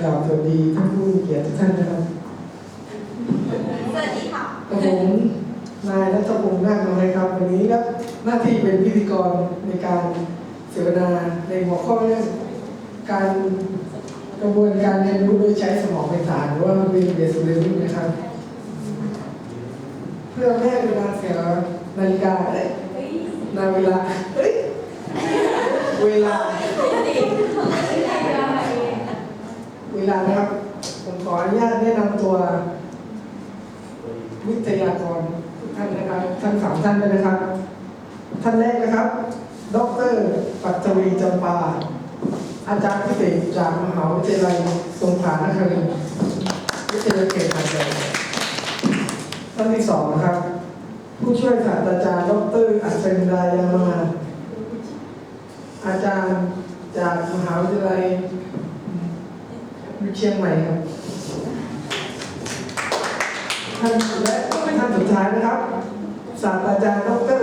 กล่าวสวัสดีท่านผู้มีเกียรติทุกท่านนะครับสวัสดีค่ะกับผมนายรัชพงษ์นาคน้อยครับ วันนี้รับหน้าที่เป็นพิธีกรในการเสวนาในหัวข้อเรื่องการกระบวนการเรียนรู้โดยใช้สมองเป็นฐานหรือว่า brain based learning นะครับ เพื่อไม่ให้เวลาเสียนาฬิกาเอ้ยนาเวลาเอ้ยเวลา เวลานะครับ ผมขออนุญาตแนะนำตัว วิทยากรทุกท่านนะครับทั้งสามท่านเลยนะครับ ท่านแรกนะครับ ดร ปัทวีจำปา อาจารย์พิเศษจากมหาวิทยาลัยสงขลานครินทร์วิทยาเขตหาดใหญ่ท่านที่สองนะครับ ผู้ช่วยศาสตราจารย์ ดร อัศรินดายามาอาจารย์จากมหาวิทยาลัย อยู่เชียงใหม่ครับท่านและท่านสุดท้ายนะครับศาสตราจารย์ดร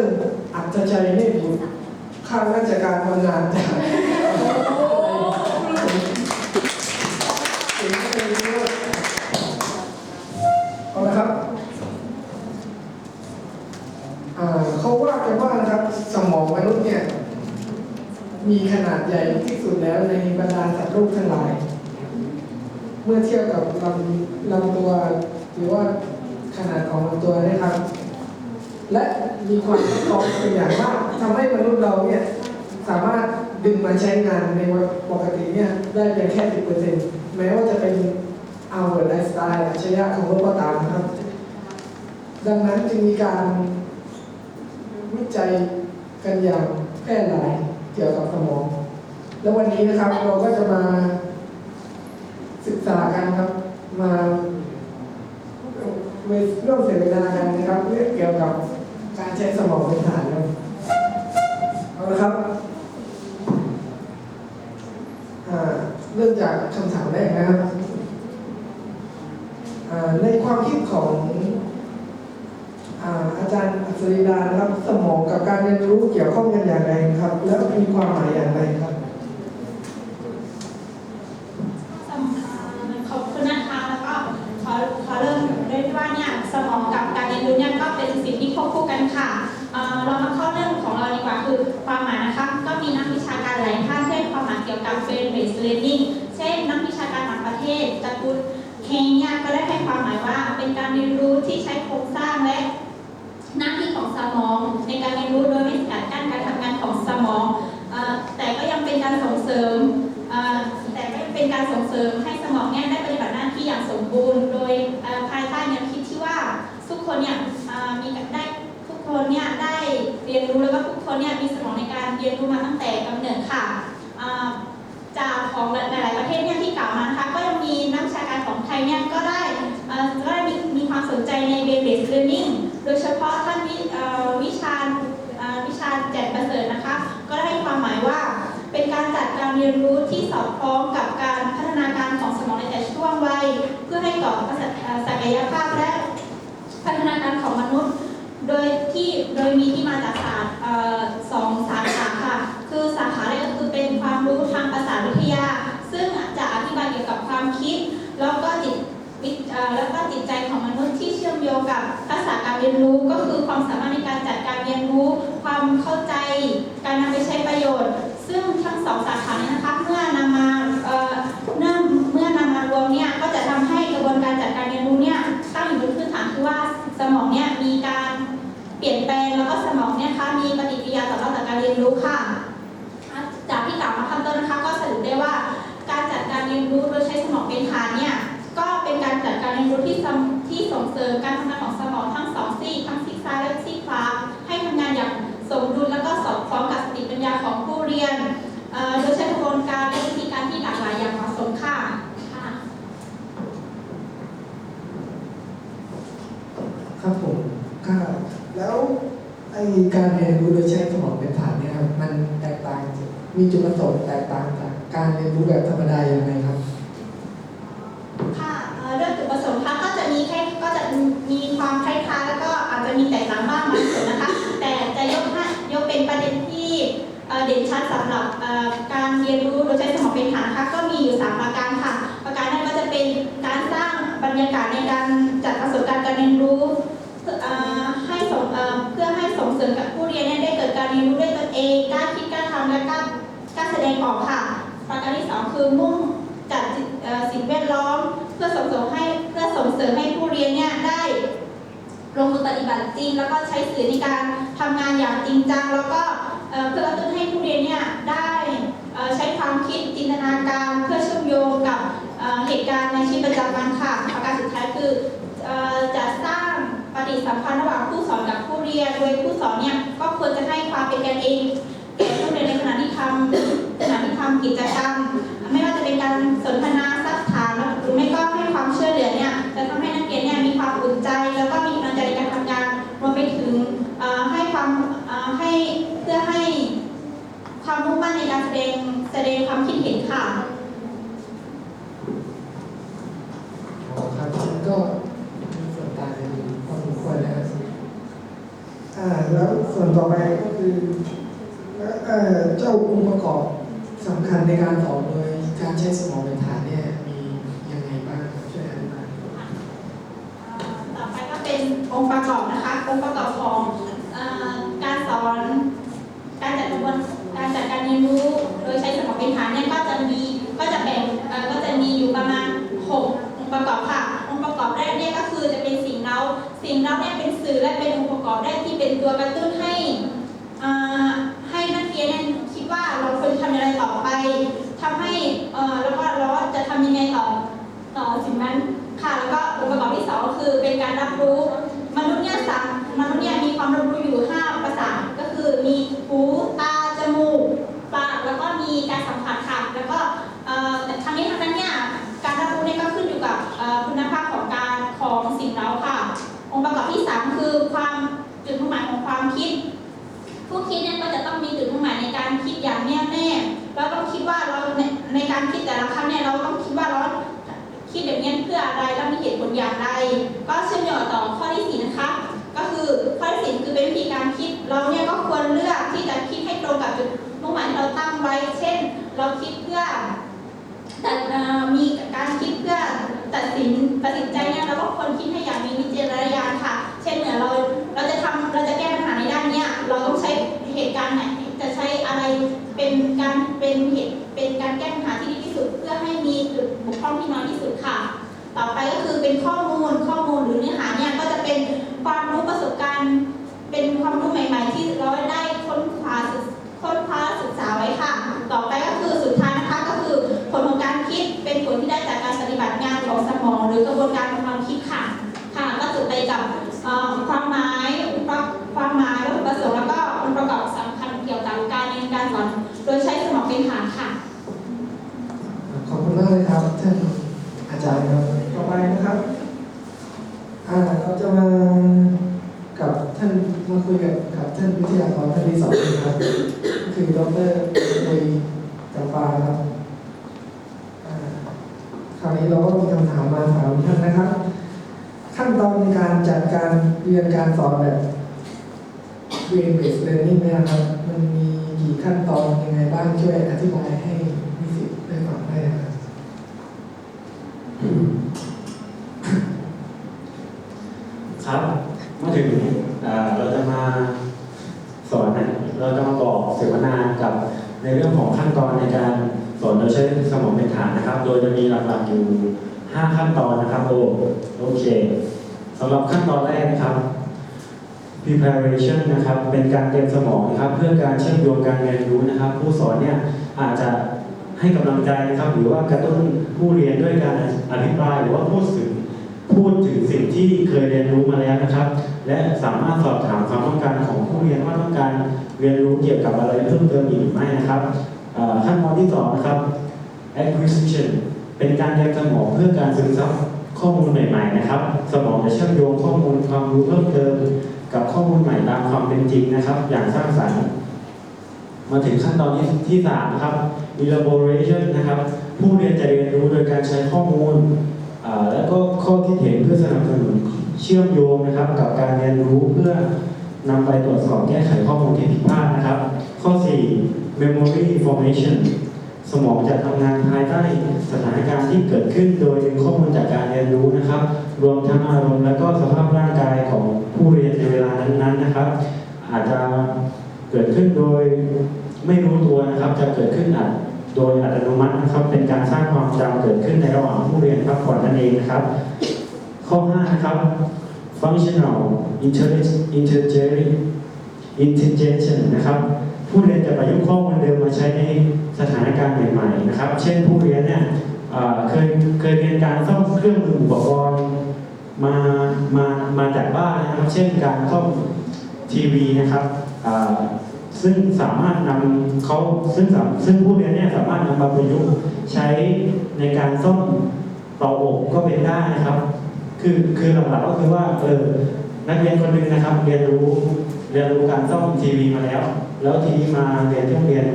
อัจชัยเนตรบุตรข้าราชการบำนาญจากเอาละครับเขาว่ากันว่านะครับ สมองมนุษย์เนี่ย มีขนาดใหญ่ที่สุดแล้วในบรรดาสัตว์โลกทั้งหลาย เมื่อเทียบกับลำลำตัวหรือว่าขนาดของลำตัวนะครับ และมีความซับซ้อนเป็นอย่างมากทำให้มนุษย์เราเนี่ยสามารถดึงมาใช้งานในวันปกติเนี่ยได้เพียงแค่สิบเปอร์เซ็นต์แม้ว่าจะเป็นอัลเบิร์ไอน์สไตน์อัจฉริยะของโลกก็ตามนะครับ ดังนั้นจึงมีการวิจัยกันอย่างแพร่หลายเกี่ยวกับสมอง แล้ววันนี้นะครับเราก็จะมา ษากันครับ มาร่วมเสวนากันนะครับเรื่องเกี่ยวกับการใช้สมองเป็นฐานครับเอาละครับเริ่มจากคำถามแรกนะครับในความคิดของอาอาจารย์อัศริดานะครับสมองกับการเรียนรู้เกี่ยวข้องกันอย่างไรครับ แล้วมีความหมายอย่างไรครับ ขอบคุณนะคะแล้วก็ขอขอเริ่มด้วยว่าเนี่ย สมองกับการเรียนรู้เนี่ยก็เป็นสิ่งที่ควบคู่กันค่ะเรามาเข้าเรื่องของเราดีกว่าคือความหมายนะคะก็มีนักวิชาการหลายท่านให้ความหมายเกี่ยวกับ brain based learning เช่นนักวิชาการต่างประเทศตระกูลเคงเนี่ยก็ได้ให้ความหมายว่าเป็นการเรียนรู้ที่ใช้โครงสร้างและหน้าที่ของสมอง ในการเรียนรู้โดยไม่ขัดกั้นการทำงานของสมองแต่ก็ยังเป็นการส่งเสริมแต่ก็ยังเป็นการส่งเสริมให้สมองเนี่ยได้ปฏิบัติหน้าที่อย่างสมบูรณ์ โดย ทุกคนเนี่ยมีได้ทุกคนเนี่ยได้เรียนรู้แล้วก็ทุกคนเนี่ยมีสมองในการเรียนรู้มาตั้งแต่กำเนิดค่ะจากของหลาย ๆ ประเทศเนี่ยที่กล่าวมานะคะก็ยังมีนักวิชาการของไทยเนี่ยก็ได้ก็ได้มีความสนใจใน brain based learning โดยเฉพาะท่านวิชาวิชาแจ่มประเสริฐนะคะ ก็ได้ให้ความหมายว่าเป็นการจัดการเรียนรู้ที่สอดคล้องกับการพัฒนาการของสมองในแต่ช่วงวัยเพื่อให้ก่อศักยภาพและ พัฒนาการของมนุษย์ โดยที่โดยมีที่มาจากศาสตร์เอ่อสองสาขาค่ะ คือสาขาแรกก็คือเป็นความรู้ทางภาษาวิทยา ซึ่งจะอธิบายเกี่ยวกับความคิด แล้วก็จิตแล้วก็จิตใจของมนุษย์ที่เชื่อมโยงกับทักษะการเรียนรู้ก็คือความสามารถในการจัดการเรียนรู้ ความเข้าใจ การนำไปใช้ประโยชน์ ซึ่งทั้งสองสาขานี้นะคะเมื่อนำมา คือว่าสมองเนี่ยมีการเปลี่ยนแปลงแล้วก็สมองเนี่ยคะมีปฏิกิริยาต่อรับจากการเรียนรู้ค่ะ จากที่กล่าวมาข้างต้นนะคะก็สรุปได้ว่า มีจุดประสงค์แตกต่างจากการเรียนรู้แบบธรรมดาอย่างไร ดงออกค่ะ ประการที่สองคือมุ่งจัดสิ่งแวดล้อม เพื่อส่งเสริมให้เพื่อส่งเสริมให้ผู้เรียนเนี่ยได้ลงมือปฏิบัติจริง แล้วก็ใช้สื่อในการทำงานอย่างจริงจัง แล้วก็เพื่อกระตุ้นให้ผู้เรียนเนี่ยได้ใช้ความคิดจินตนาการเพื่อเชื่อมโยงกับเหตุการณ์ในชีวิตประจำวันค่ะประการสุดท้ายคือจะสร้างปฏิสัมพันธ์ระหว่างผู้สอนกับผู้เรียน โดยผู้สอนเนี่ยก็ควรจะให้ความเป็นกันเอง ก่ผู้เรียนในขณะที่ทำขณะที่ทำกิจกรรม ไม่ว่าจะเป็นการสนทนาซักถามหรือไม่ก็ให้ความช่วยเหลือเนี่ยจะทำให้นักเรียนเนี่ยมีความอุ่นใจ แล้วก็มีกำลังใจในการทำงานรวมไปถึงเอ่อให้ความเอ่อให้เพื่อให้ความมุ่งมั่นในการแสดงแสดงความคิดเห็นค่ะอ๋อครับก็มีส่วนต่างกันอยู่พอสมควรนะครับอ่าแล้วส่วนต่อไปก็คือเอ่ องค์ประกอบสำคัญในการสอนโดยการใช้สมองเป็นฐาน เป็นการเป็นเหตุเป็นการแก้ปัญหาที่ดีที่สุด เพื่อให้มีจุดบกพร่องที่น้อยที่สุดค่ะ ต่อไปก็คือเป็นข้อมูลข้อมูลหรือเนื้อหาเนี่ยก็จะเป็นความรู้ประสบการณ์ เป็นความรู้ใหม่ ๆ ที่เราได้ค้นคว้าศึกค้นคว้าศึกษาไว้ค่ะ ต่อไปก็คือสุดท้ายนะคะก็คือผลของการคิดเป็นผลที่ได้จากการปฏิบัติงานของสมอง หรือกระบวนการของความคิดค่ะค่ะก็จบไปกับความหมายความหมายวัตถุประสงค์แล้วก็องค์ประกอบส เลยครับท่านอาจารย์ครับต่อไปนะครับอ่าเราจะมากับท่านมาคุยกับกับท่านวิทยากรท่านที่สองนะครับคือดรคุยจำปาครับคราวนี้เราก็มีคำถามมาถามท่านนะครับ ขั้นตอนในการจัดการเรียนการสอนแบบเรียนเบสเรียนนี่นะครับ มันมีกี่ขั้นตอนยังไงบ้างช่วยอธิบายให้นิสิตได้ฟังได้นะครับ ครับมาถึงเอ่อเราจะมาสอนนะเราจะมาบอกเสวนากับ ในเรื่องของขั้นตอนในการสอนโดยใช้สมองเป็นฐานนะครับ โดยจะมีหลักๆอยู่ 5 ขั้นตอนนะครับโอโอเคสำหรับขั้นตอนแรกนะครับ preparation นะครับเป็นการเตรียมสมองนะครับ เพื่อการเชื่อมโยงการเรียนรู้นะครับ ผู้สอนเนี่ยอาจจะให้กำลังใจนะครับ หรือว่ากระตุ้นผู้เรียนด้วยการอภิปรายหรือว่าพูดถึง พูดถึงสิ่งที่เคยเรียนรู้มาแล้วนะครับ และสามารถสอบถามความต้องการของผู้เรียนว่าต้องการเรียนรู้เกี่ยวกับอะไรเพิ่มเติมอีกหรือไม่นะครับขั้นตอนที่สองนะครับ acquisition เป็นการเรียนสมองเพื่อการซึมซับข้อมูลใหม่ๆนะครับ สมองจะเชื่อมโยงข้อมูลความรู้เพิ่มเติม กับข้อมูลใหม่ตามความเป็นจริงนะครับ อย่างสร้างสรรค์ มาถึงขั้นตอนที่ที่สามนะครับ elaboration นะครับ ผู้เรียนจะเรียนรู้โดยการใช้ข้อมูล แล้วก็ข้อคิดเห็นเพื่อสนับสนุนเชื่อมโยงนะครับ กับการเรียนรู้เพื่อนำไปตรวจสอบแก้ไขข้อมูลที่ผิดพลาดนะครับ ข้อ 4 memory formation สมองจะทำงานภายใต้สถานการณ์ที่เกิดขึ้น โดยดึงข้อมูลจากการเรียนรู้นะครับ รวมทั้งอารมณ์และก็สภาพร่างกายของผู้เรียนในเวลานั้นๆนะครับ อาจจะเกิดขึ้นโดยไม่รู้ตัวนะครับ จะเกิดขึ้นอาจโดยอัตโนมัตินะครับ เป็นการสร้าง นนั่นเองนะครับ ข้อ5นะครับ functional intelligence intelligence นะครับ ผู้เรียนจะประยุกต์ข้อมูลเดิมมาใช้ในสถานการณ์ใหม่ๆนะครับ เช่นผู้เรียนเนี่ยเคยเคยเรียนการซ่อมเครื่องมืออุปกรณ์มามามาจากบ้านนะครับ เช่นการซ่อมทีวีนะครับซึ่งสามารถนำเขาซึ่งซึ่งผู้เรียนเนี่ยสามารถนำมาประยุกต์ใช้ในการซ่อม ต่อบก็เป็นได้นะครับ คือคือหลักๆก็คือว่าเออนักเรียนคนหนึ่งนะครับ เรียนรู้เรียนรู้การซ่อมทีวีมาแล้ว แล้วทีนี้มาเรียนที่โรงเรียน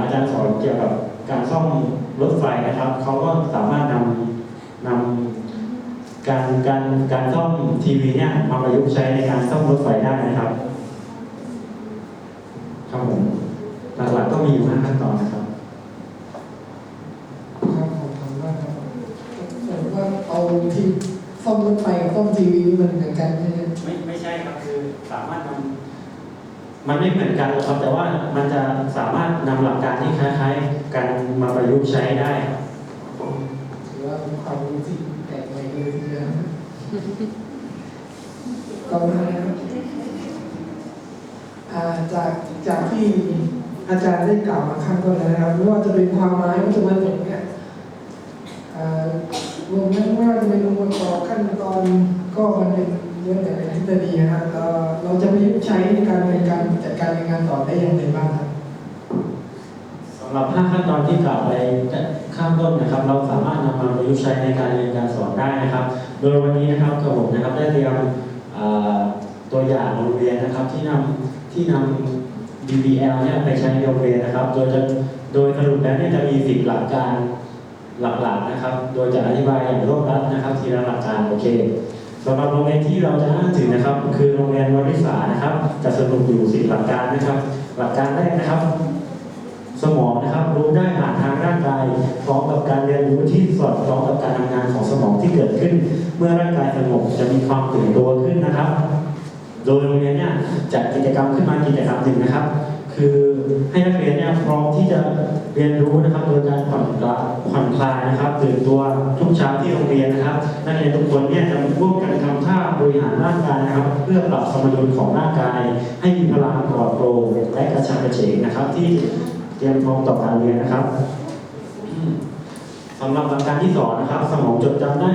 อาจารย์สอนเกี่ยวกับการซ่อมรถไฟนะครับเขาก็สามารถนำนำการการการซ่อมทีวีเนี่ยมาประยุกต์ใช้ในการซ่อมรถไฟได้นะครับ ครับผมหลักๆก็มีอยู่ห้าขั้นตอนนะครับ ครับผมทำได้ครับผมว่าเอาที่ซ่อมรถไฟกับซ่อม ทีวีนี่มันเหมือนกันใช่ไหมไม่ไม่ใช่ครับคือสามารถนำมันไม่เหมือนกันหรอกครับ แต่ว่ามันจะสามารถนำหลักการที่คล้ายๆกันมาประยุกต์ใช้ได้ครับถือว่าเป็นความรู้ที่แปลกใหม่เลยทีเดียวนะก็มานะครับอ่าจากจากที่อาจารย์ได้กล่าวมาข้างต้นแล้วนะครับไม่ว่าจะเป็นความหมายวัตถุประสงค์เนี่ยอ่ารวมทั้งไม่ว่าจะเป็นองค์ประกอบขั้นตอน ก็มันเป็นเรื่องแต่เป็นทฤษฎีนะครับเอ่อเราจะประยุกต์ใช้ในการในการจัดการในงานสอนได้อย่างไรบ้างครับสำหรับ5ขั้นตอนที่กล่าวไปข้างต้นนะครับ เราสามารถนำมาประยุกต์ใช้ในการเรียนการสอนได้นะครับ โดยวันนี้นะครับกระผมนะครับได้เตรียมตัวอย่างโรงเรียนนะครับที่นำที่นำ DBL เนี่ยไปใช้ในโรงเรียนนะครับ โดยจะโดยสรุปแล้วเนี่ยจะมีสิบหลักการหลักๆนะครับ โดยจะอธิบายอย่างรวบรัดนะครับ ทีละหลักการโอเค สำหรับโรงเรียนที่เราจะอ้างถึงนะครับ คือโรงเรียนวริษานะครับ จะสรุปอยู่สิบหลักการนะครับ หลักการแรกนะครับ สมองนะครับรู้ได้ผ่านทางร่างกายพร้อมกับการเรียนรู้ที่สอดคล้องกับการทำงานของสมองที่เกิดขึ้น เมื่อร่างกายสงบจะมีความตื่นตัวขึ้นนะครับ โดยโรงเรียนเนี่ยจัดกิจกรรมขึ้นมากิจกรรมหนึ่งนะครับ คือให้นักเรียนเนี่ยพร้อมที่จะเรียนรู้นะครับโดยการผ่อนคลายนคลายนะครับตื่นตัวทุกเช้าที่โรงเรียนนะครับ นักเรียนทุกคนเนี่ยจะว เพื่อปรับสมดุลของร่างกาย ให้มีพลังปลอดโปร่งและกระชับกระเฉงนะครับ ที่เตรียมพร้อมต่อการเรียนนะครับสำหรับหลักการที่สองนะครับ สมองจดจำได้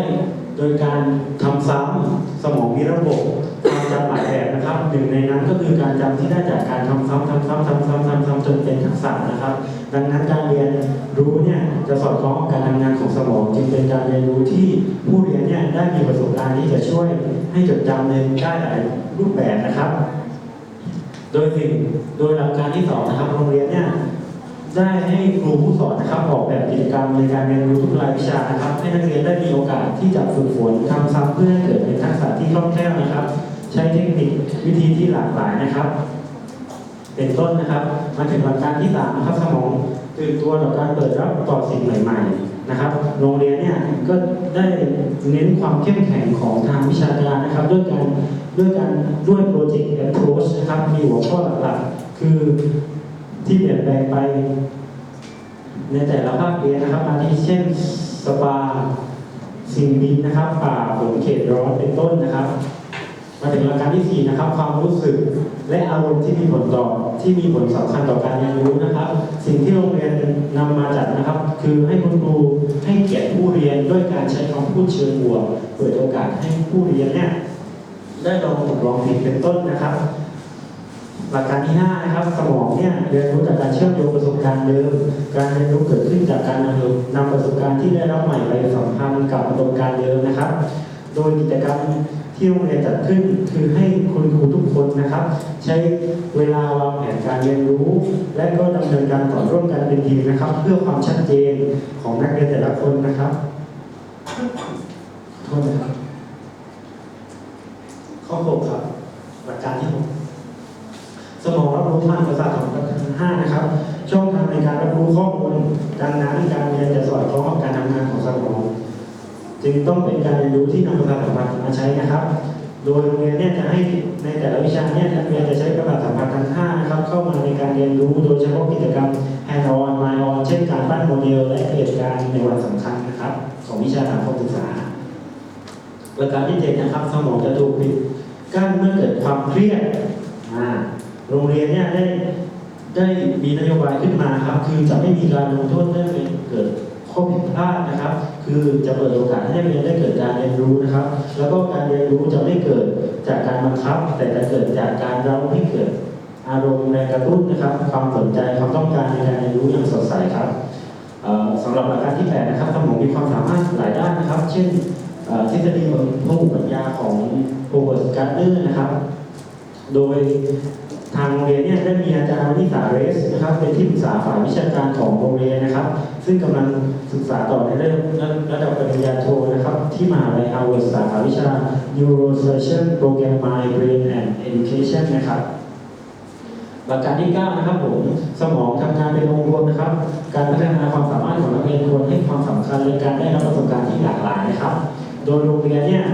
โดยการทำซ้ำสมองมีระบบความจำหลายแบบนะครับหนึ่งในนั้นก็คือการจำที่ได้จากการทำซ้ำทำซ้ำทำซ้ำทำซ้ำจนเป็นทักษะนะครับ ดังนั้นการเรียนรู้เนี่ยจะสอดคล้องกับการทำงานของสมองจึงเป็นการเรียนรู้ที่ผู้เรียนเนี่ยได้มีประสบการณ์ที่จะช่วยให้จดจำในได้หลายรูปแบบนะครับ โดยสิ่งโดยหลักการที่สองนะครับโรงเรียนเนี่ยได้ให้ครูผู้สอนนะครับออกแบบกิจกรรมในการเรียนรู้ทุกรายวิชานะครับ ให้นักเรียนได้มีโอกาสที่จะฝึกฝนทำซ้ำเพื่อให้เกิดเป็นทักษะที่คล่องแคล่วนะครับ ใช้เทคนิควิธีที่หลากหลายนะครับ เป็นต้นนะครับ มาถึงหลักการที่สามนะครับสมองตื่นตัวต่อการเปิดรับต่อสิ่งใหม่ ๆ นะครับ โรงเรียนเนี่ยก็ได้เน้นความเข้มแข็งของทางวิชาการนะครับ ด้วยการด้วยการด้วยโปรเจกต์ approach นะครับมีหัวข้อหลักๆคือที่เปลี่ยนแปลงไป ในแต่ละภาคเรียนนะครับอาทิเช่นสปาสิ่งบินนะครับ ป่าฝนเขตร้อนเป็นต้นนะครับ มาถึงหลักการที่สี่นะครับ ความรู้สึกและอารมณ์ที่มีผลต่อ ที่มีผลสำคัญต่อการเรียนรู้นะครับ สิ่งที่โรงเรียนนำมาจัดนะครับ คือให้คุณครูให้เกียรติผู้เรียนด้วยการใช้คำพูดเชิงบวกเปิดโอกาสให้ผู้เรียนเนี่ยได้ลองถูกลองผิดเป็นต้นนะครับ หลักการที่ห้านะครับสมองเนี่ยเรียนรู้จากการเชื่อมโยงประสบการณ์เดิมการเรียนรู้เกิดขึ้นจากการนำนำประสบการณ์ที่ได้รับใหม่ไปสัมพันธ์กับประสบการณ์เดิมนะครับ โดยกิจกรรม ที่โรงเรียนจัดขึ้นคือให้คุณครูทุกคนนะครับ ใช้เวลาวางแผนการเรียนรู้ และก็ดำเนินการต่อร่วมกันเป็นทีมนะครับ เพื่อความชัดเจนของนักเรียนแต่ละคนนะครับโทษนะครับข้อหกครับหลักการที่หกสมองรับรู้ทางประสาทของทั้งห้านะครับ ช่องทางในการรับรู้ข้อมูลดังนั้นการเรียนจะสอดคล้องกับการทำงานของสมอง จึงต้องเป็นการเรียนรู้ที่นำประสาทสัมผัสมาใช้นะครับ โดยโรงเรียนเนี่ยจะให้ในแต่ละวิชาเนี่ยนักเรียนจะใช้ประสาทสัมผัสทั้งห้านะครับเข้ามาในการเรียนรู้โดยเฉพาะกิจกรรม hand on my on เช่นการปั้นโมเดลและเหตุการณ์ในวันสำคัญนะครับ ของวิชาสังคมศึกษาประการที่เจ็ดนะครับสมองจะถูกปิดกั้นเมื่อเกิดความเครียดโรงเรียนเนี่ยได้ได้มีนโยบายขึ้นมาครับ คือจะไม่มีการลงโทษเมื่อเกิดข้อผิดพลาดนะครับ คือจะเปิดโอกาสให้นักเรียนได้เกิดการเรียนรู้นะครับ แล้วก็การเรียนรู้จะไม่เกิดจากการบังคับ แต่จะเกิดจากการเราให้เกิดอารมณ์แรงกระตุ้นนะครับ ความสนใจความต้องการในการเรียนรู้อย่างสดใสครับสำหรับหลักการที่แปดนะครับสมองมีความสามารถหลายด้านนะครับ เช่นทฤษฎีพหุปัญญาของโรเบิร์ตการ์เนอร์นะครับ โดย ทางโรงเรียนเนี่ยได้มีอาจารย์วนิสาเรสนะครับ เป็นที่ปรึกษาฝ่ายวิชาการของโรงเรียนนะครับ ซึ่งกำลังศึกษาต่อในเระดับระดับปริญญาโทนะครับ ที่มหาลัยฮาร์วาร์ดสาขาวิชา Neurosurgeon Program My Brain and Education นะครับหลักการที่ 9 นะครับผม สมองทำงานเป็นองค์รวมนะครับ การพัฒนาความสามารถของนักเรียนควรให้ความสำคัญในการได้รับประสบการณ์ที่หลากหลายนะครับ โดยโรงเรียนเนี่ย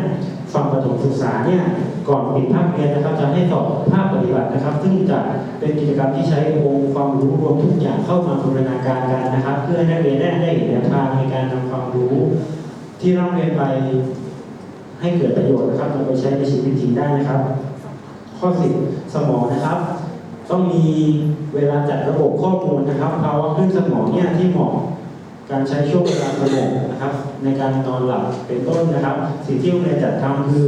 ฝั่งประถมศึกษาเนี่ยก่อนปิดภาคเรียนนะครับจะให้สอบภาคปฏิบัตินะครับ ซึ่งจะเป็นกิจกรรมที่ใช้องค์ความรู้รวมทุกอย่างเข้ามาบูรณาการกันนะครับ เพื่อให้นักเรียนได้ได้เห็นแนวทางในการนำความรู้ ที่เราเรียนไปให้เกิดประโยชน์นะครับนำไปใช้ในชีวิตจริงได้นะครับ ข้อสิบสมองนะครับ ต้องมีเวลาจัดระบบข้อมูลนะครับภาวะคลื่นสมองเนี่ยที่เหมาะ การใช้ช่วงเวลาสงบนะครับ ในการนอนหลับเป็นต้นนะครับ สิ่งที่โรงเรียนจัดทำคือ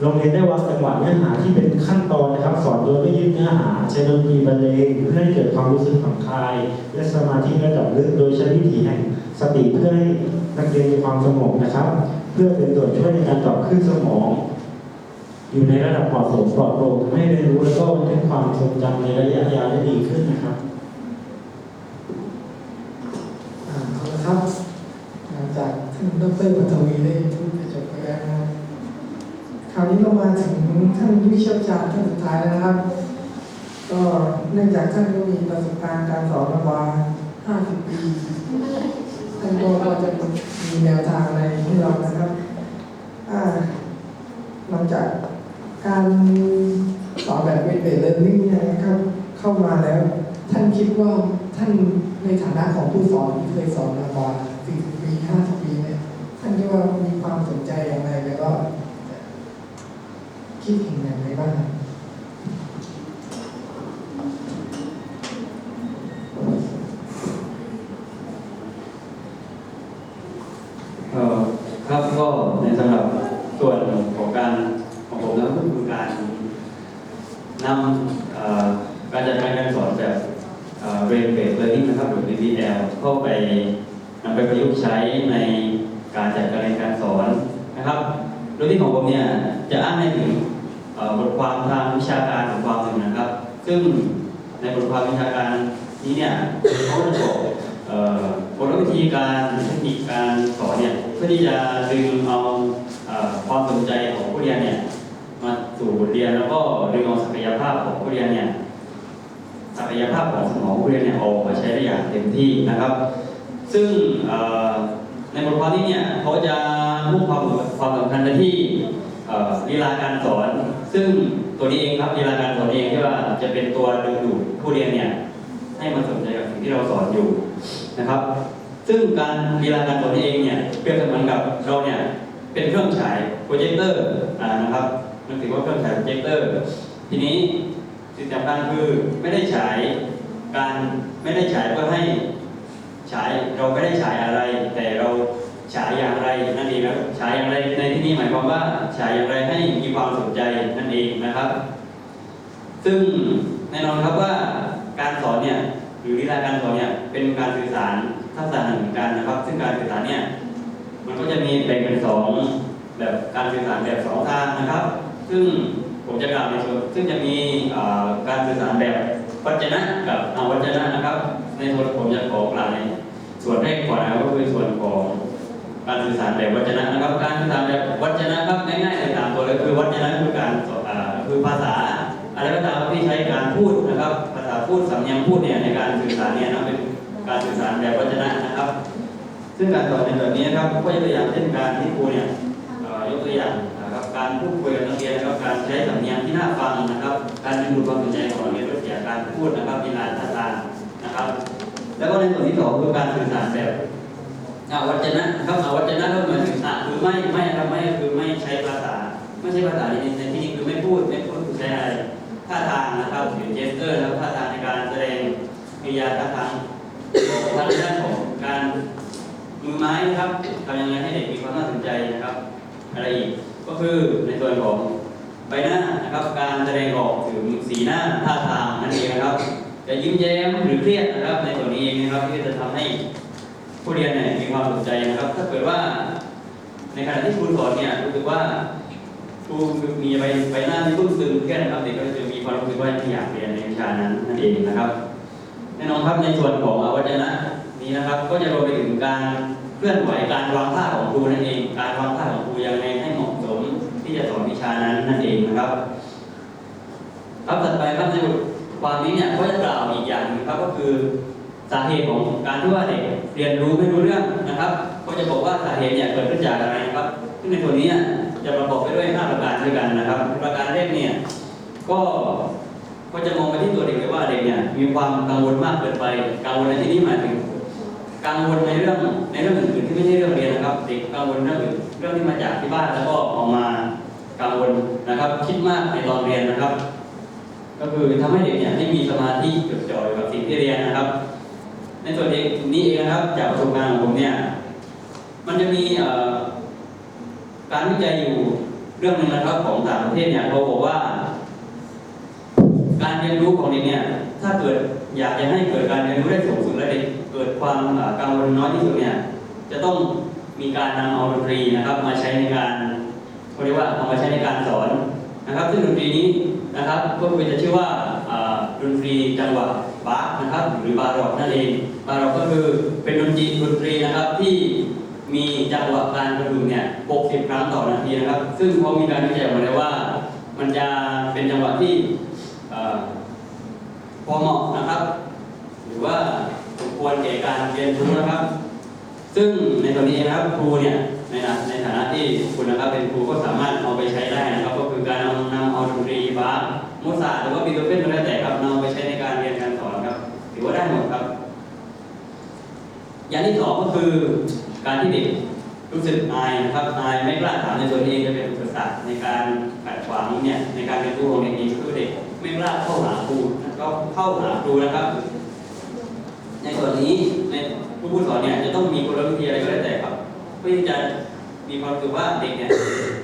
โรงเรียนได้วางจังหวะเนื้อหาที่เป็นขั้นตอนนะครับ สอนโดยไม่ยึดเนื้อหาใช้ดนตรีบรรเลงเพื่อให้เกิดความรู้สึกผ่อนคลาย และสมาธิระดับลึกโดยใช้วิธีแห่งสติเพื่อให้นักเรียนมีความสงบนะครับ เพื่อเป็นตัวช่วยในการตอบคลื่นสมอง อยู่ในระดับเหมาะสมปลอดโปร่งทำให้เรียนรู้แล้วก็บันทึกความทรงจำในระยะยาวได้ดีขึ้นนะครับ อ่าเอาละครับหลังจากท่าน ดรปัทวีได้พูดจบไปแล้วนะครับคราวนี้เรามาถึงท่านผู้เชี่ยวชาญท่านสุดท้ายแล้วนะครับ ก็เนื่องจากท่านก็มีประสบการณ์การสอนมาว่า50 ปีท่านก็จะมีแนวทางอะไรให้เรานะครับหลังจากการสอนแบบเวทเบสเลอร์นิ่งเนี่ยนะครับเข้ามาแล้ว ท่านคิดว่าท่านในฐานะของผู้สอนที่เคยสอนมาก่อน40ปี50ปีเนี่ย ท่านที่ว่ามีความสนใจอย่างไรแล้วก็คิดเห็นอย่างไรบ้างเออครับก็ในสำหรับส่วนของการของผมแล้วก็คือการนำเอ่อการจัดการการสอนแบบเรียนเบสเลอร์นิ่งนะครับหรือ BBL เข้าไปนำไปประยุกต์ใช้ในการจัดการเรียนการสอนนะครับโดยที่ของผมเนี่ยจะอ้างให้ถึงเอ่อบทความทางวิชาการบทความหนึ่งนะครับ ซึ่งในบทความวิชาการนี้เนี่ยเขาจะบอกกลวิธีการเทคนิคการสอนเนี่ยเพื่อที่จะดึงเอาความสนใจของผู้เรียนเนี่ยมาสู่บทเรียนแล้วก็ดึงเอาศักยภาพของผู้เรียนเนี่ยศักยภาพของสมองผู้เรียนเนี่ยออกมาใช้ได้อย่างเต็มที่นะครับ ซึ่งในบทความนี้เนี่ยเขาจะมุ่งความความสำคัญไปที่ ลีลาการสอน ซึ่งตัวนี้เองครับลีลาการสอนเองที่ว่าจะเป็นตัวดึงดูดผู้เรียนเนี่ยให้มาสนใจกับสิ่งที่เราสอนอยู่นะครับ ซึ่งการลีลาการสอนเองเนี่ยเปรียบเสมือนกับเราเนี่ยเป็นเครื่องฉายโปรเจคเตอร์นะครับนึกถึงว่าเครื่องฉายโปรเจคเตอร์ทีนี้สิ่งสำคัญคือไม่ได้ฉายการไม่ได้ฉายเพื่อให้ฉายเราไม่ได้ฉายอะไร แต่เรา ฉายอย่างไรนั่นเองครับฉายอย่างไรในที่นี้หมายความว่าฉายอย่างไรให้มีความสนใจนั่นเองนะครับ ซึ่งแน่นอนครับว่าการสอนเนี่ยหรือลีลาการสอนเนี่ยเป็นการสื่อสารทักษะหนึ่งเหมือนกันนะครับ ซึ่งการสื่อสารเนี่ยมันก็จะมีแบ่งเป็นสองแบบการสื่อสารแบบสองทางนะครับ ซึ่งผมจะกล่าวในส่วนซึ่งจะมีการสื่อสารแบบวัจนะกับอวัจนะนะครับ ในส่วนผมจะขอกล่าวในส่วนแรกก่อนนะครับก็คือส่วนของ การสื่อสารแบบวัจนะนะครับ การสื่อสารแบบวัจนะครับง่ายๆเลยตามตัวเลยคือวัจนะคือการคือภาษาอะไรก็ตามที่ใช้การพูดนะครับ ภาษาพูดสำเนียงพูดเนี่ยในการสื่อสารเนี่ยนะเป็นการสื่อสารแบบวจนะนะครับ ซึ่งการสอนในแบบนี้นะครับก็ยกตัวอย่างเช่นการที่ครูเนี่ยยกตัวอย่างนะครับการพูดคุยกับนักเรียนนะครับการใช้สำเนียงที่น่าฟังนะครับ การดึงดูดความสนใจของนักเรียนด้วยเสียงการพูดนะครับมีลานท่าทางนะครับ แล้วก็ในส่วนที่สองคือการสื่อสารแบบ อาวัจนะครับอาวัจนะก็หมายถึงอะคือไม่ไม่นะครับไม่คือไม่ใช้ภาษา ไม่ใช่ภาษาในในที่นี้คือไม่พูดไม่พูดใช้อะไรท่าทางนะครับหรือเจสเตอร์นะครับท่าทางในการแสดงกิริยาท่าทางทางด้านของการมือไม้นะครับทำยังไงให้เด็กมีความน่าสนใจนะครับ อะไรอีกก็คือในส่วนของใบหน้านะครับ การแสดงออกถึงสีหน้าท่าทางนั่นเองนะครับจะยิ้มแย้มหรือเครียดนะครับ ในส่วนนี้เองนะครับที่จะทำให้ ผู้เรียนเนี่ยมีความสนใจนะครับ ถ้าเกิดว่าในขณะที่ครูสอนเนี่ยรู้สึกว่าครูมีใบใบหน้าที่บึ้งตึงเครียดนะครับเด็กก็จะมีความรู้สึกว่าอยากเรียนในวิชานั้นนั่นเองนะครับ แน่นอนครับในส่วนของอวัจนะนี้นะครับ ก็จะรวมไปถึงการเคลื่อนไหวการวางท่าของครูนั่นเอง การวางท่าของครูยังไงให้เหมาะสมที่จะสอนวิชานั้นนั่นเองนะครับครับถัดไปครับในบทความนี้เนี่ยก็จะกล่าวอีกอย่างนึงครับก็คือ สาเหตุของการที่ว่าเด็กเรียนรู้ไม่รู้เรื่องนะครับ ก็จะบอกว่าสาเหตุเนี่ยเกิดขึ้นจากอะไรนะครับ ซึ่งในส่วนนี้เนี่ยจะประกอบไปด้วย 5 ประการด้วยกันนะครับ ประการแรกเนี่ยก็ก็จะมองไปที่ตัวเด็กเลยว่าเด็กเนี่ยมีความกังวลมากเกินไป กังวลในที่นี้หมายถึงกังวลในเรื่องในเรื่องอื่นๆที่ไม่ใช่เรื่องเรียนนะครับ เด็กกังวลเรื่องอื่นเรื่องที่มาจากที่บ้านแล้วก็ออกมากังวลนะครับ คิดมากในตอนเรียนนะครับ ก็คือทำให้เด็กเนี่ยไม่มีสมาธิจดจ่อยกับสิ่งที่เรียนนะครับ ในส่วนเด็กนี้เองนะครับ จากประสบการณ์ของผมเนี่ย มันจะมีการวิจัยอยู่เรื่องหนึ่งนะครับของต่างประเทศเนี่ยเขาบอกว่า การเรียนรู้ของเด็กเนี่ย ถ้าเกิดอยากจะให้เกิดการเรียนรู้ได้สูงสุดและเด็กเกิดความกังวลน้อยที่สุดเนี่ย จะต้องมีการนำเอาดนตรีนะครับ มาใช้ในการเขาเรียกว่าเอามาใช้ในการสอนนะครับ ซึ่งดนตรีนี้นะครับก็คือจะชื่อว่า ดนตรีจังหวะบาร์นะครับ หรือบาร็อกนั่นเองบาร็อกก็คือเป็นดนตรีดนตรีนะครับที่มีจังหวะการกระดุมเนี่ย 60 ครั้งต่อนาทีนะครับ ซึ่งเขามีการวิจัยมาแล้วว่า มันจะเป็นจังหวะที่พอเหมาะนะครับ หรือว่าสมควรแก่การเรียนรู้นะครับ ซึ่งในตอนนี้นะครับครูเนี่ยในในฐานะที่คุณนะครับเป็นครูก็สามารถเอาไปใช้ได้นะครับ ก็คือการนำนำเอาดนตรีบาส มซาร์ทหรือว่าบีโธเฟนก็แล้แต่ครับนำเอาไปใช้ในการเรียนการสอนครับถือว่าได้หมดครับ อย่างที่สองก็คือการที่เด็กรู้สึกอายนะครับอายไม่กล้าถามในส่วนเองจะเป็นอุปสรรคในการขัดขวางเนี่ยในการเรียนรู้ของเด็กนี้คือเด็กไม่กล้าเข้าหาครูก็เข้าหาครูนะครับ ในส่วนนี้ในผู้ผู้สอนเนี่ยจะต้องมีกลวิธีอะไรก็แล้วแต่ครับ เพื่อที่จะมีความรู้สึกว่าเด็กเนี่ย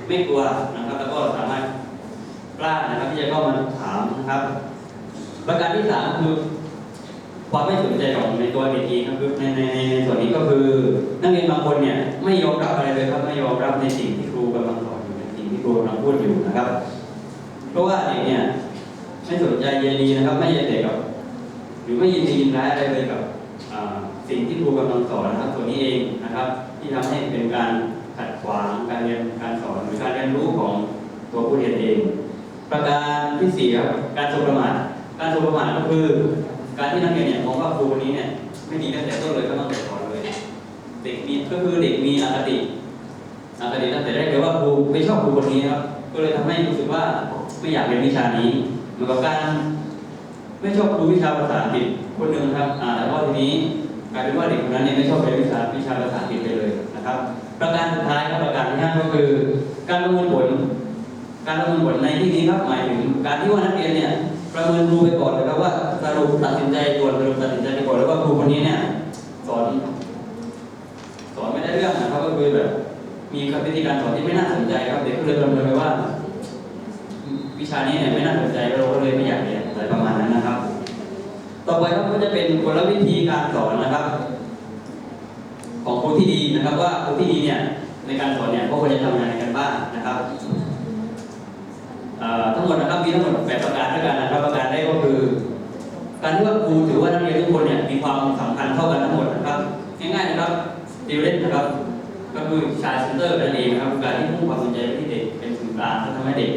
ไม่กลัวนะครับแล้วก็สามารถ ล้านะครับที่จะเข้ามาถามนะครับ ประการที่สามคือความไม่สนใจของในตัวเด็กเองคือในในในในส่วนนี้ก็คือนักเรียนบางคนเนี่ยไม่ยอมรับอะไรเลยครับไม่ยอมรับในสิ่งที่ครูกำลังสอนอยู่ในสิ่งที่ครูกำลังพูดอยู่นะครับ เพราะว่าเด็กเนี่ยไม่สนใจใยดีนะครับ ไม่ใยเด็กกับหรือไม่ยินดียินร้ายอะไรเลยกับสิ่งที่ครูกำลังสอนนะครับตัวนี้เองนะครับ ที่ทำให้เป็นการขัดขวางการเรียนการสอนหรือการเรียนรู้ของตัวผู้เรียนเอง ประการที่สี่ครับการสบประมาทการสบประมาทก็คือ การที่นักเรียนเนี่ยมองว่าครูคนนี้เนี่ยไม่ดีตั้งแต่ต้นเลยก็ตั้งแต่สอนเลย เด็กมีก็คือเด็กมีอคติอคติตั้งแต่แรกเลยว่าครูไม่ชอบครูคนนี้ครับก็เลยทำให้รู้สึกว่าไม่อยากเรียนวิชานี้เหมือนกับการไม่ชอบครูวิชาภาษาอังกฤษคนหนึ่งครับอ่าแล้วก็ทีนี้กลายเป็นว่าเด็กคนนั้นเนี่ยไม่ชอบเรียนวิชาวิชาภาษาอังกฤษไปเลยนะครับ ประการสุดท้ายครับประการที่ห้าก็คือ การประมินผล การประเมินผลในที่นี้ครับหมายถึงการที่ว่านักเรียนเนี่ยประเมินครูไปก่อนนะครับว่าสรุปตัดสินใจก่อนสรุปตัดสินใจไปก่อนแล้วว่าครูคนนี้เนี่ยสอนสอนไม่ได้เรื่องนะครับก็คือแบบมีวิธีการสอนที่ไม่น่าสนใจครับเด็กก็เลยประเมินไปว่า วิชานี้เนี่ยไม่น่าสนใจเราก็เลยไม่อยากเรียนอะไรประมาณนั้นนะครับ ต่อไปครับก็จะเป็นกลวิธีการสอนนะครับ ของครูที่ดีนะครับว่าครูที่ดีเนี่ยในการสอนเนี่ยเขาควรจะทำอะไรกันบ้างนะครับ ทั้งหมดนะครับมีทั้งหมดแปดประการด้วยกันนะครับประการแรกก็คือ การที่ว่าครูถือว่านักเรียนทุกคนเนี่ยมีความสำคัญเท่ากันทั้งหมดนะครับง่ายๆนะครับติวเล่นนะครับก็คือชาร์เซนเตอร์นั่นเองนะครับการที่พุ่งความสนใจไปที่เด็กเป็นศูนย์กลางและทำให้เด็ก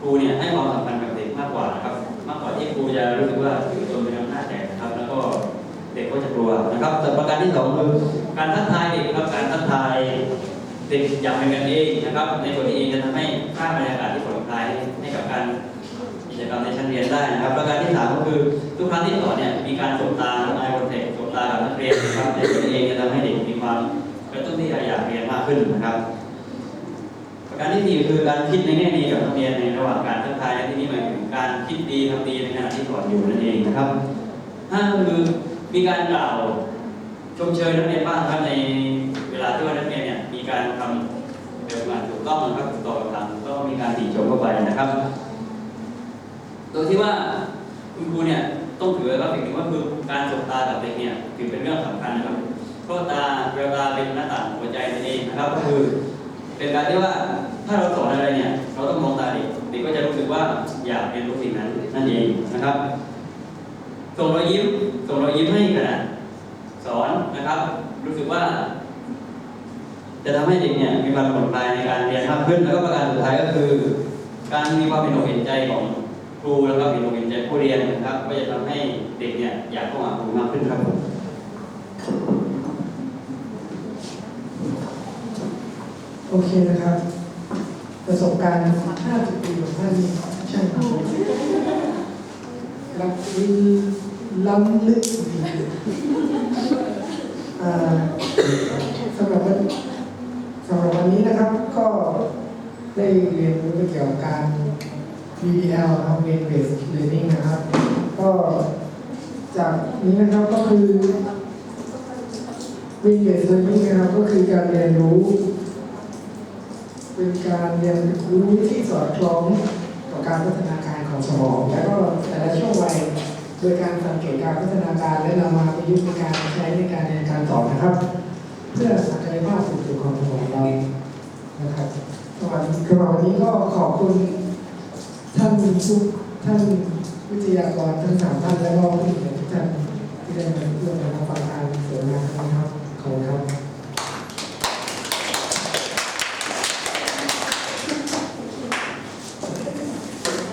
ครูเนี่ยให้ความสำคัญกับเด็กมากกว่านะครับมากกว่าที่ครูจะรู้สึกว่าอยู่ตนเป็นอำนาจแตกนะครับ แล้วก็เด็กก็จะกลัวนะครับแต่ประการที่สองคือการทักทายเด็กนะครับการทักทาย เด็กอย่างเป็นกันเองนะครับ ในส่วนี้เองจะทำให้สร้างบรรยากาศที่ผ่อนคลายให้กับการกิจกรรมในชั้นเรียนได้นะครับ ประการที่สามก็คือทุกครั้งที่สอนเนี่ยมีการสบตาไอคอนแทคสบตากับนักเรียนนะครับในตัวเองจะทำให้เด็กมีความกระตุ้นที่อยากเรียนมากขึ้นนะครับ ประการที่สี่คือการคิดในแง่ดีกับนักเรียนในระหว่างการทักทายและที่นี่หมายถึงการคิดดีทำดีในขณะที่สอนอยู่นั่นเองนะครับห้าคือมีการกล่าวชมเชยนักเรียนบ้างครับในเวลาที่ว่านักเรียน การทำแบบงานถูกต้องนะครับถูกต้องตามก็มีการติชมเข้าไปนะครับ โดยที่ว่าคุณครูเนี่ยต้องถือว่าสิ่งที่ว่าคือการสบตากับเด็กเนี่ยถือเป็นเรื่องสำคัญนะครับเพราะตาแววตาเป็นหน้าต่างของหัวใจนั่นเองนะครับ ก็คือเป็นการที่ว่าถ้าเราสอนอะไรเนี่ย เราต้องมองตาเด็กเด็กก็จะรู้สึกว่าอยากเรียนรู้สิ่งนั้นนั่นเองนะครับ ส่งรอยยิ้มส่งรอยยิ้มให้ขณะสอนนะครับ รู้สึกว่า จะทำให้เด็กเนี่ยมีความผ่อนคลายในการเรียนมากขึ้น แล้วก็ประการสุดท้ายก็คือ การมีความเป็นอกเห็นใจของครูแล้วก็เป็นอกเห็นใจผู้เรียนนะครับ ก็จะทำให้เด็กเนี่ยอยากเข้าหาครูมากขึ้นครับผมโอเคนะครับ ประสบการณ์ 50 ปีของท่านนี่ช่างรับล้ำลึกดีอ่าสำหรับวันสำหรับวั นนี้นะครับก็ได้เรียนรู้เกี่ยวกับการ VBL นะครับ Brain Based Learning นะครับ ก็จากนี้นะครับก็คือ Brain Based Learning นะครับก็คือการเรียนรู้ เป็นการเรียนรู้ที่สอดคล้องกับการพัฒนาการของสมอง และก็แต่ละช่วงวัยโดยการสังเกตการพัฒนาการและนำมาประยุกต์ในการใช้ในการเรียนการสอนนะครับ เพื่อศักยภาพสูงสุดของสมองเรา นะครับสำหรับสำหรับวันนี้ก็ขอบคุณท่านทุกท่านวิทยากรทั้งสามท่านและก็ผู้เขียนทุกท่านที่ได้มาร่วมในฟังการเสวนาครั้งนี้ครับขอบคุณครับ